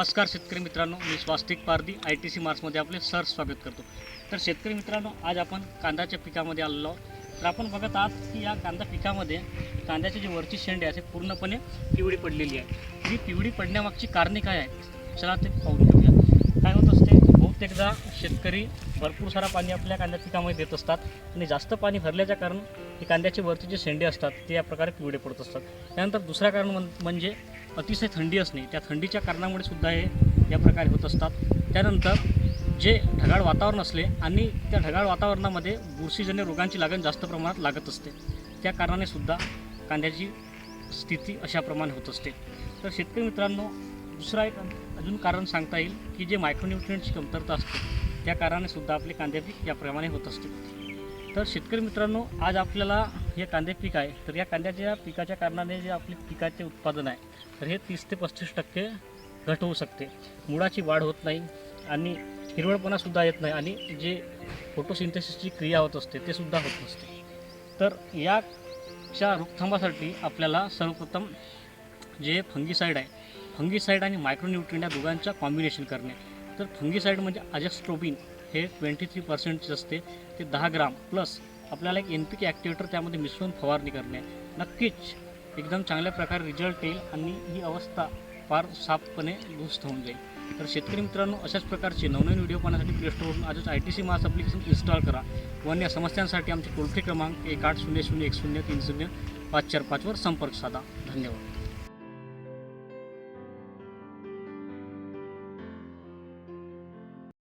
नमस्कार शेतकरी मित्रांनो मी Swastik Pardi I T C मार्क्समध्ये आपले सर स्वागत करतो. तर शेतकरी मित्रांनो आज आपण कांद्याच्या पिकामध्ये आलेलो आहोत. तर आपण बघत आहात की या कांदा पिकामध्ये कांद्याची जी वरची शेंडी आहे ती पूर्णपणे पिवळी पडलेली आहे. ही पिवळी पडण्यामागची कारणे काय आहेत? चला ते पाहून घेऊया. प्रत्येकदा शेतकरी भरपूर सारा पाणी आपल्या कांद्या पिकामध्ये देत असतात आणि जास्त पाणी भरल्याच्या कारण हे कांद्याचे वरचे जे शेंडे असतात ते या प्रकारे पिवळे पडत असतात. त्यानंतर दुसरं कारण म्हणजे अतिशय थंडी असणे. त्या थंडीच्या कारणामुळे सुद्धा हे या प्रकारे होत असतात. त्यानंतर जे ढगाळ वातावरण असले आणि त्या ढगाळ वातावरणामध्ये बुरशीजन्य रोगांची लागण जास्त प्रमाणात लागत असते. त्या कारणाने सुद्धा कांद्याची स्थिती अशा प्रमाणे होत असते. तर शेतकरी मित्रांनो दुसरा एक अजून कारण सांगता येईल की जे मायक्रोन्युट्रियनची कमतरता असते त्या कारणाने सुद्धा आपले कांदे पीक याप्रमाणे होत असते. तर शेतकरी मित्रांनो आज आपल्याला हे कांदे पीक आहे. तर या कांद्याच्या पिकाच्या कारणाने जे आपले पिकाचे उत्पादन आहे तर हे तीस ते पस्तीस टक्के घट होऊ शकते. मुळाची वाढ होत नाही आणि हिरवळपणासुद्धा येत नाही आणि जे फोटोसिंथेसिसची क्रिया होत असते ते सुद्धा होत नसते. तर याच्या रोकथामासाठी आपल्याला सर्वप्रथम जे फंगीसाईड आहे फंगीसाईड आणि मायक्रोन्यूट्रिन या दोघांचा कॉम्बिनेशन करणे. तर फंगीसाईड म्हणजे अजस्ट्रोबिन हे ट्वेंटी थ्री पर्सेंटचे असते ते दहा ग्राम प्लस आपल्याला एक एन पी के ॲक्टिवेटर त्यामध्ये मिसळून फवारणी करणे. नक्कीच एकदम चांगल्या प्रकारे रिझल्ट येईल आणि ही अवस्था फार साफपणे दुरुस्त होऊन जाईल. तर शेतकरी मित्रांनो अशाच प्रकारचे नवनवीन व्हिडिओ पाहण्यासाठी प्लेस्टोरवरून आजच I T C mass application install करा. व अन्य समस्यांसाठी आमचे टोल फ्री क्रमांक एक आठ शून्य शून्य एक शून्य तीन शून्य पाच चार पाचवर संपर्क साधा. धन्यवाद.